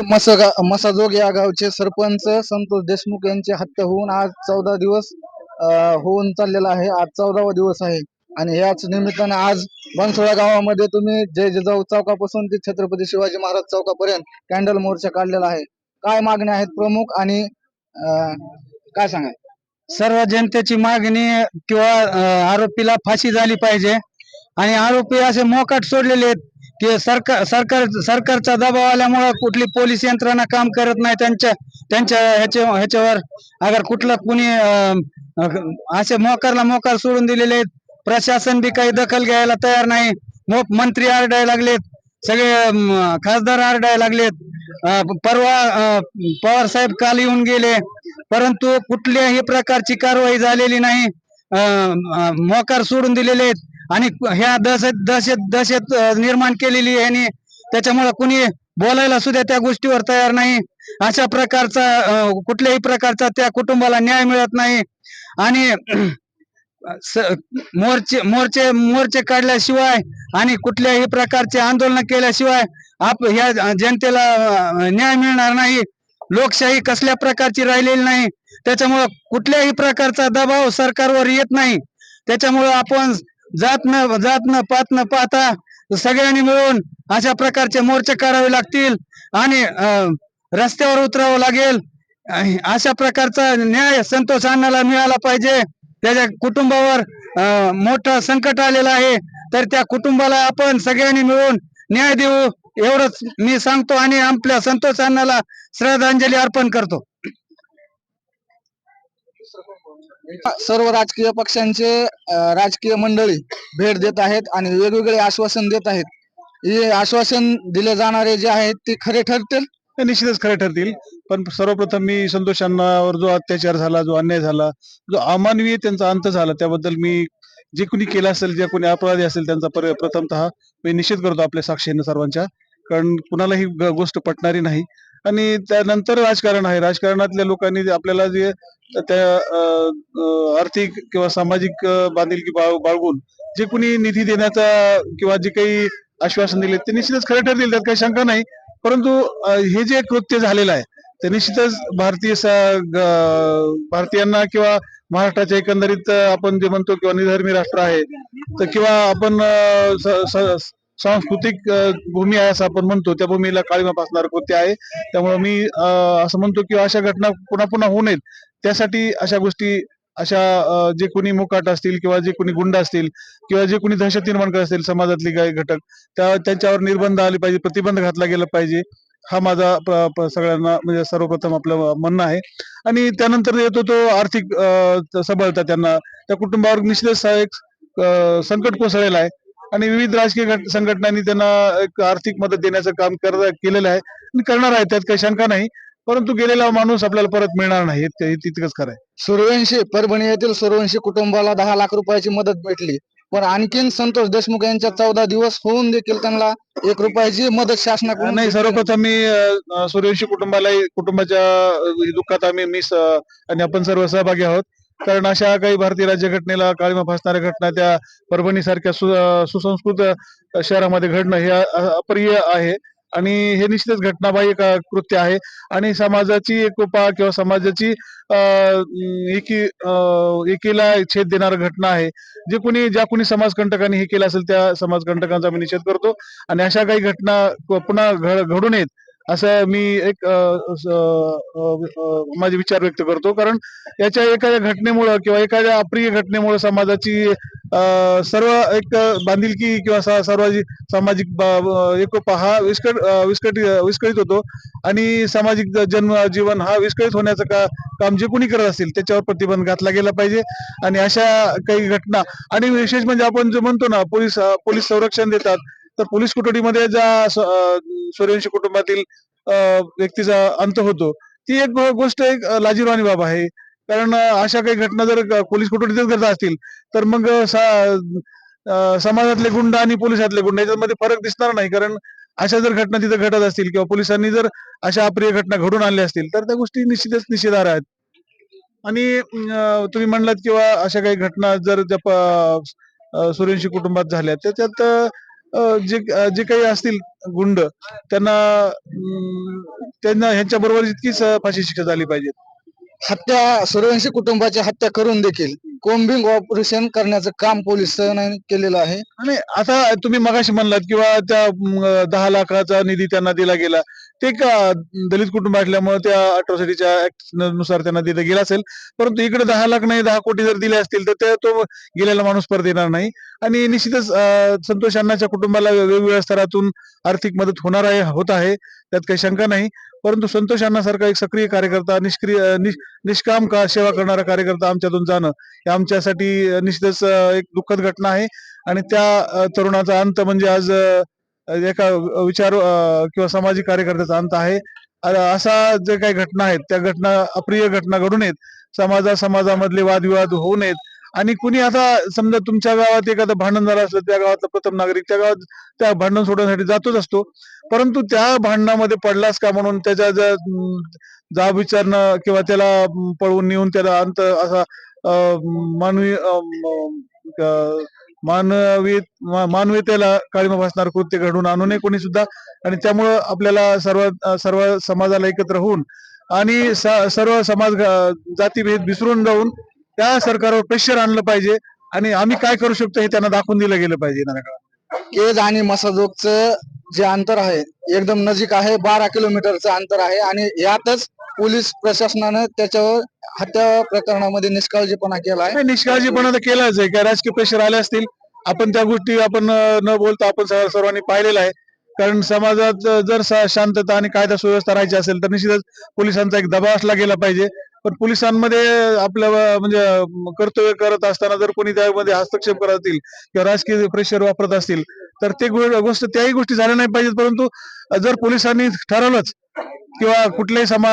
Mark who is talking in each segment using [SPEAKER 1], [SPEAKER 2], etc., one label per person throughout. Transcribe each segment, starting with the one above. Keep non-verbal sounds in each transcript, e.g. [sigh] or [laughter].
[SPEAKER 1] मसगा मसाजोग या गावचे सरपंच संतोष देशमुख यांची हत्या होऊन आज चौदा दिवस अं, होऊन चाललेला आहे. आज चौदावा दिवस आहे. आणि याच निमित्ताने आज बनसोळा गावामध्ये तुम्ही जय जिजाऊ चौकापासून ते छत्रपती शिवाजी महाराज चौकापर्यंत कॅन्डल मोर्चा काढलेला आहे. काय मागण्या आहेत प्रमुख आणि अं, काय सांगा
[SPEAKER 2] सर्व जनतेची मागणी किंवा अं, आरोपीला फाशी झाली पाहिजे. आणि आरोपी असे मोकाट सोडलेले आहेत. ते सरकार सरकार सरकारचा दबाव आल्यामुळं कुठली पोलीस यंत्रणा काम करत नाही त्यांच्या त्यांच्या ह्याच्या ह्याच्यावर. अगर कुठलं कुणी असे मोकारला मोकार सोडून दिलेले आहेत प्रशासन बी काही दखल घ्यायला तयार नाही. मो- मंत्री आरडायला लागलेत सगळे खासदार आरडायला लागलेत. परवा पवार साहेब काल येऊन गेले परंतु कुठल्याही प्रकारची कारवाई झालेली नाही. मोकार सोडून दिलेले आहेत. आणि ह्या दहशत दहशत दहशत निर्माण केलेली यांनी त्याच्यामुळे कुणी बोलायला सुद्धा त्या गोष्टीवर तयार नाही. अशा प्रकारचा कुठल्याही प्रकारचा त्या कुटुंबाला न्याय मिळत नाही. आणि [clears throat] मोर्चे मोर्चे मोर्चे काढल्याशिवाय आणि कुठल्याही प्रकारचे आंदोलन केल्याशिवाय आप ह्या जनतेला न्याय मिळणार नाही. लोकशाही कसल्या प्रकारची राहिलेली नाही. त्याच्यामुळं कुठल्याही प्रकारचा दबाव सरकारवर येत नाही. त्याच्यामुळं आपण जात न जात न पात न पाहता सगळ्यांनी मिळून अशा प्रकारचे मोर्चे करावे लागतील आणि अं, रस्त्यावर उतरावं लागेल. अशा प्रकारचा न्याय संतोष अण्णाला मिळाला पाहिजे. त्याच्या कुटुंबावर अं, मोठं संकट आलेलं आहे. तर त्या कुटुंबाला आपण सगळ्यांनी मिळून न्याय देऊ. एवढंच मी सांगतो आणि आपल्या संतोष अण्णाला श्रद्धांजली अर्पण करतो.
[SPEAKER 1] सर्व राजकीय पक्षांचे राजकीय मंडळी भेट देत आहेत आणि वेगवेगळे आश्वासन देत आहेत. हे आश्वासन दिले जाणारे जे आहेत ते खरे ठरतील?
[SPEAKER 3] ते निश्चितच खरे ठरतील. पण सर्वप्रथम मी संतोष अण्णावर जो अत्याचार झाला जो अन्याय झाला जो अमानवीय त्यांचा अंत झाला त्याबद्दल मी जे कोणी केलं असेल जे कोणी अपराधी असेल त्यांचा प्रथमतः मी निषेध करतो आपल्या साक्षीने सर्वांच्या. कारण कुणालाही गोष्ट पटणारी नाही. आणि त्यानंतर राजकारण आहे. राजकारणातल्या लोकांनी जे आपल्याला जे त्या आर्थिक किंवा सामाजिक बांधिलकी बाळगून जे कोणी निधी देण्याचा किंवा जे काही आश्वासन दिले ते निश्चितच खरे ठरतील त्यात काही शंका नाही. परंतु हे जे कृत्य झालेलं आहे ते निश्चितच भारतीय भारतीयांना किंवा महाराष्ट्राच्या एकंदरीत आपण जे म्हणतो किंवा निधर्मी राष्ट्र आहे तर किंवा आपण सांस्कृतिक भूमी आहे असं आपण म्हणतो. त्या भूमीला काळीमा फासणार कृत्य आहे. त्यामुळे मी असं म्हणतो की अशा घटना पुन्हा पुन्हा होऊ नयेत. त्यासाठी अशा गोष्टी अशा जे कोणी मुकाट असतील किंवा जे कोणी गुंड असतील किंवा जे कोणी दहशत निर्माण करत असतील समाजातले काही घटक त्या त्यांच्यावर निर्बंध आले पाहिजे प्रतिबंध घातला गेला पाहिजे. हा माझा प- सगळ्यांना म्हणजे सर्वप्रथम आपलं म्हणणं आहे. आणि त्यानंतर येतो तो आर्थिक सबळता त्यांना. त्या कुटुंबावर निश्चितच एक संकट कोसळलेला आहे. आणि विविध राजकीय घट- संघटनांनी त्यांना एक आर्थिक मदत देण्याचं काम कर केलेलं आहे आणि करणार आहे त्यात काही शंका नाही. परंतु गेलेला माणूस आपल्याला परत मिळणार नाही तितकंच खरं आहे.
[SPEAKER 1] सूर्यवंशी परभणी येथील सूर्यवंशी कुटुंबाला दहा लाख रुपयाची मदत भेटली. पण आणखीन संतोष देशमुख यांच्या चौदा दिवस होऊन देखील त्यांना एक रुपयाची मदत शासनाकडून
[SPEAKER 3] नाही सर्वप्रथम मी सूर्यवंशी कुटुंबाला कुटुंबाच्या दुःखात आम्ही मी आणि आपण सर्व सहभागी आहोत. कारण अशा काही भारतीय राज्यघटनेला काळीमा फासणाऱ्या घटना त्या परभणी सारख्या सुसंस्कृत शहरामध्ये घडणं हे अप्रिय आहे. आणि हे निश्चितच घटनाबाह्य कृत्य आहे. आणि समाजाची एकोपा किंवा समाजाची अं, एकी एकीला छेद देणारी घटना आहे. जे कोणी ज्या कोणी समाजकंटकांनी हे केलं असेल त्या समाजकंटकांचा मी निषेध करतो. आणि अशा काही घटना पुन्हा घडून घडू नयेत. असं मी एक माझे विचार व्यक्त करतो. कारण याच्या एखाद्या घटनेमुळं किंवा एखाद्या अप्रिय घटनेमुळे समाजाची सर्व एक बांधिलकी किंवा सर्व सामाजिक एकोपा हा विस्कट विस्कट विस्कळीत होतो. आणि सामाजिक जन्म जीवन हा विस्कळीत होण्याचं का काम जे कोणी करत असतील त्याच्यावर प्रतिबंध घातला गेला पाहिजे. आणि अशा काही घटना आणि विशेष म्हणजे आपण जे म्हणतो ना पोलीस पोलीस संरक्षण देतात. तर पोलीस कुटुंबीमध्ये ज्या सूर्यवंशी कुटुंबातील व्यक्तीचा अंत होतो. ती एक गोष्ट एक लाजीरवाणी लाजिरवाणी बाब आहे. कारण अशा काही घटना जर पोलीस कोठडीतच करत असतील तर मग समाजातले गुंड आणि पोलिसातले गुंड याच्यामध्ये फरक दिसणार नाही. कारण अशा जर घटना तिथे घडत असतील किंवा पोलिसांनी जर अशा अप्रिय घटना घडून आणल्या असतील तर त्या गोष्टी निश्चितच निषेधार्ह आहेत. आणि तुम्ही म्हणलात किंवा अशा काही घटना जर त्या प- सूर्यवंशी कुटुंबात झाल्या त्याच्यात जे जे काही असतील गुंड त्यांना त्यांना ह्यांच्या बरोबर इतकीच फाशी शिक्षा झाली पाहिजे.
[SPEAKER 1] हत्या सूर्यवंशी कुटुंबाची हत्या करून देखील कोम्बिंग ऑपरेशन करण्याचं काम पोलिसांनी केलेलं आहे.
[SPEAKER 3] आणि आता तुम्ही मगाशी म्हणलात किंवा त्या म, दहा लाखाचा निधी त्यांना दिला गेला. ते का दलित कुटुंब असल्यामुळे त्या अट्रॉसिटीच्या ऍक्टनुसार त्यांना दिलं गेलं असेल. परंतु इकडे दहा लाख नाही दहा कोटी जर दिले असतील तर तो गेलेला माणूस परत येणार नाही. आणि निश्चितच अं, संतोष अण्णाच्या कुटुंबाला वेगवेगळ्या स्तरातून आर्थिक मदत होणार आहे होत आहे. त्यात काही शंका नाही. परंतु संतोष अण्णासारखा एक सक्रिय कार्यकर्ता निष्क्रिय अं, निष- निष्काम का सेवा करणारा कार्यकर्ता आमच्यातून जाणं हे आमच्यासाठी निश्चितच एक दुःखद घटना आहे. आणि त्या तरुणाचा अंत म्हणजे आज एका विचार किंवा सामाजिक कार्यकर्त्याचा अंत आहे. असा जे काही घटना आहेत त्या घटना अप्रिय घटना घडू नयेत. समाजा समाजामधले वादविवाद होऊ नयेत. आणि कुणी आता समजा तुमच्या गावात एखादं भांडण झालं असलं त्या गावातला प्रथम नागरिक त्या गावात त्या भांडण सोडवण्यासाठी जातोच असतो. परंतु त्या भांडणामध्ये पडलास का म्हणून त्याच्या जा जाब विचारणं किंवा त्याला पळवून नेऊन त्याला अंत असा मानवी मानवी मानवीतेला काळीमा भासणार कृत्य घडून आणू नये कोणी सुद्धा आणि त्यामुळं आपल्याला सर्व सर्व समाजाला एकत्र होऊन आणि सर्व समाज जातीभेद विसरून जाऊन त्या सरकारवर प्रेशर आणलं पाहिजे आणि आम्ही काय करू शकतो हे त्यांना दाखवून दिलं गेलं पाहिजे येणाऱ्या काळात.
[SPEAKER 1] केज आणि मसाजोगचं जे अंतर आहे एकदम नजीक आहे बारा किलोमीटरचं अंतर आहे आणि यातच पोलीस प्रशासनानं त्याच्यावर हत्या प्रकरणामध्ये निष्काळजीपणा केला आहे
[SPEAKER 3] नाही, निष्काळजीपणा तर केलाच आहे. काय राजकीय प्रेशर आले असतील आपण त्या गोष्टी आपण अं, न बोलता आपण सर्व- सर्वांनी पाहिलेलं आहे. कारण समाजात अं, जर सा- शांतता आणि कायदा सुव्यवस्था राहायची असेल तर निश्चितच पोलिसांचा एक दबाव असला गेला पाहिजे. पण पोलिसांमध्ये आपल्या अं, म्हणजे अं, कर्तव्य करत असताना जर कोणी त्यामध्ये हस्तक्षेप करत असतील किंवा राजकीय प्रेशर वापरत असतील तर ते गो- गोष्ट त्याही गोष्टी झाल्या नाही पाहिजेत. परंतु अं, जर पोलिसांनी ठरवलंच किंवा कुठल्याही समा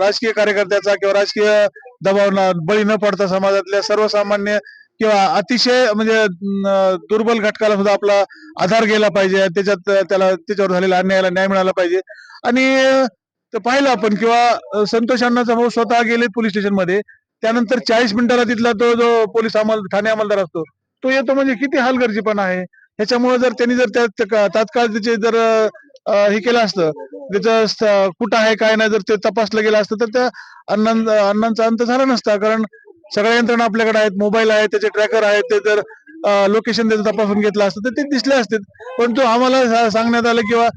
[SPEAKER 3] राजकीय कार्यकर्त्याचा किंवा राजकीय दबावना बळी न पडता समाजातल्या सर्वसामान्य किंवा अतिशय म्हणजे दुर्बल घटकाला सुद्धा आपला आधार गेला पाहिजे. त्याच्यात त्याला त्याच्यावर झालेला अन्यायाला न्याय मिळाला पाहिजे. आणि पाहिलं आपण किंवा संतोष अण्णाचा भाऊ स्वतः गेले पोलीस स्टेशनमध्ये त्यानंतर चाळीस मिनिटाला तिथला तो जो पोलीस अंमल ठाणे अंमलदार असतो तो येतो म्हणजे किती हालगर्जीपणा आहे. ह्याच्यामुळे जर त्यांनी जर त्या तात्काळ त्याचे जर हे केलं असतं. त्याचं कुठं आहे काय नाही जर ते तपासलं गेलं असतं तर त्या अण्णां अण्णांचा अंत झाला नसता. कारण सगळ्या यंत्रणा आपल्याकडे आहेत. मोबाईल आहे त्याचे ट्रॅकर आहेत ते जर लोकेशन त्याचं तपासून घेतलं असतं तर ते दिसले असते. परंतु आम्हाला सांगण्यात आलं किंवा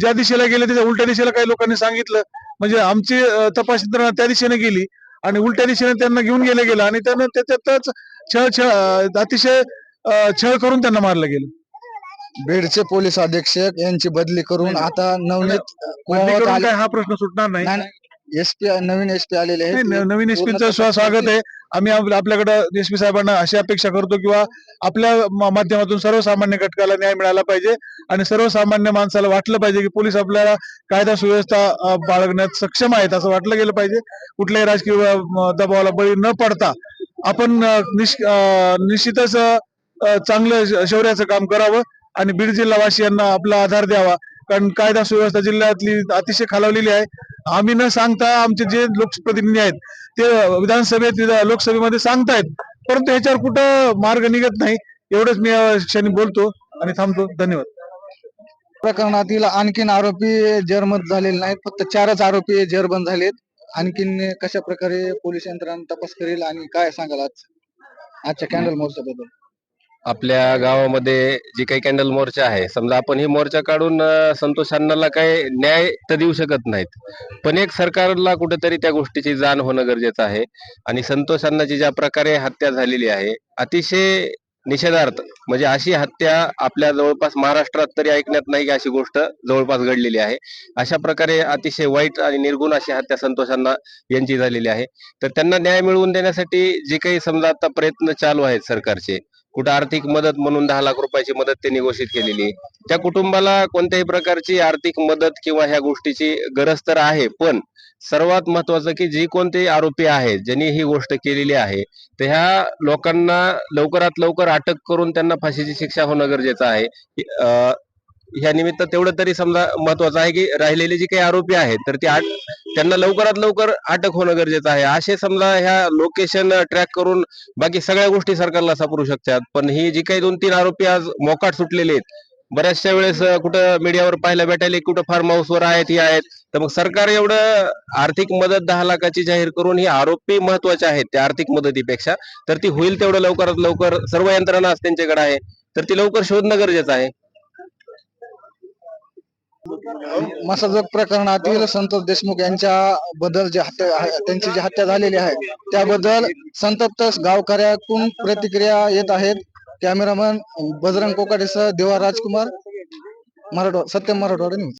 [SPEAKER 3] ज्या दिशेला गेले त्याच्या उलट्या दिशेला काही लोकांनी सांगितलं. म्हणजे आमची तपास यंत्रणा त्या दिशेने गेली आणि उलट्या दिशेने त्यांना घेऊन गेलं गेलं आणि त्यांना त्याच्यातच छळ छळ अतिशय छळ करून त्यांना मारलं गेलं.
[SPEAKER 1] बीडचे पोलीस अधीक्षक यांची बदली करून आता नवनीत
[SPEAKER 3] बदली
[SPEAKER 1] कुमावत
[SPEAKER 3] करून
[SPEAKER 1] आले
[SPEAKER 3] काय हा प्रश्न सुटणार नाही.
[SPEAKER 1] एसपी नवीन एसपी आलेले
[SPEAKER 3] नाही,
[SPEAKER 1] आहेत
[SPEAKER 3] न- नवीन एसपीचं स्वागत आहे. आम्ही आप- आपल्याकडे एसपी साहेबांना अशी अपेक्षा करतो किंवा आपल्या मा- माध्यमातून सर्वसामान्य घटकाला न्याय मिळाला पाहिजे आणि सर्वसामान्य माणसाला वाटलं पाहिजे की पोलीस आपल्याला कायदा सुव्यवस्था अ, बाळगण्यात सक्षम आहेत असं वाटलं गेलं पाहिजे. कुठल्याही राजकीय अ, म, दबावाला बळी न पडता आपण अ, निश अ, निश्चितच अ, अ, चांगलं श- शौर्याचं काम करावं. आणि बीड जिल्हावासियांना आपला आधार द्यावा. कारण कायदा सुव्यवस्था जिल्ह्यातली अतिशय खालावलेली आहे. आम्ही न सांगता आमचे जे लोकप्रतिनिधी आहेत ते विधानसभेत लोकसभेमध्ये सांगतायत. परंतु ह्याच्यावर कुठं मार्ग निघत नाही एवढंच मी या क्षणी बोलतो आणि थांबतो. धन्यवाद.
[SPEAKER 1] प्रकरणातील आणखीन आरोपी जेरमत झालेले नाहीत फक्त चारच आरोपी जेरबंद झालेत. आणखीन कशा प्रकारे पोलीस यंत्रणा तपास करेल आणि काय सांगाल आज? आजच्या कॅन्डल महोत्सवाबद्दल.
[SPEAKER 4] आपल्या गावामध्ये जी काही कॅन्डल मोर्चा आहे समजा आपण ही मोर्चा काढून संतोष अण्णाला काही न्याय तर देऊ शकत नाहीत. पण एक सरकारला कुठेतरी त्या गोष्टीची जाण होणं गरजेचं आहे. आणि संतोष अण्णाची ज्या प्रकारे हत्या झालेली आहे अतिशय निषेधार्थ म्हणजे अशी हत्या आपल्या जवळपास महाराष्ट्रात तरी ऐकण्यात नाही की अशी गोष्ट जवळपास घडलेली आहे. अशा प्रकारे अतिशय वाईट आणि निर्गुण अशी हत्या संतोषांना यांची झालेली आहे. तर त्यांना न्याय मिळवून देण्यासाठी जे काही समजा आता प्रयत्न चालू आहेत सरकारचे कुठं आर्थिक मदत म्हणून दहा लाख रुपयाची मदत त्यांनी घोषित केलेली आहे. त्या कुटुंबाला कोणत्याही प्रकारची आर्थिक मदत किंवा ह्या गोष्टीची गरज तर आहे पण सर्वात महत्वाचं की जी कोणते आरोपी आहेत ज्यांनी ही गोष्ट केलेली आहे तर ह्या लोकांना लवकरात लवकर अटक करून त्यांना फाशीची शिक्षा होणं गरजेचं आहे ह्या निमित्त तेवढं तरी समजा महत्वाचं आहे की राहिलेले जे काही आरोपी आहेत तर ते आठ त्यांना लवकरात लवकर अटक होणं गरजेचं आहे. असे समजा ह्या लोकेशन ट्रॅक करून बाकी सगळ्या गोष्टी सरकारला सापडू शकतात. पण ही जी काही दोन तीन आरोपी आज मोकाट सुटलेले आहेत बऱ्याचशा वेळेस कुठं मीडियावर पाहायला भेटायला कुठं फार्म हाऊसवर आहेत ही आहेत. तर मग सरकार एवढं आर्थिक मदत दहा लाखाची जाहीर करून ही आरोपी महत्त्वाचे आहेत त्या आर्थिक मदतीपेक्षा. तर ती होईल तेवढं लवकरात लवकर. सर्व यंत्रणा त्यांच्याकडे आहे. तर ती लवकर शोधणं गरजेचं आहे.
[SPEAKER 1] मसाजोग प्रकरणातील संतोष देशमुख यांच्या बद्दल जे हत्या त्यांची जी हत्या झालेली आहे त्याबद्दल संतप्त गावकऱ्यातून प्रतिक्रिया येत आहेत. कॅमेरामन बजरंग कोकाटेसह देवा राजकुमार मराठवा सत्यम मराठवाडा न्यूज.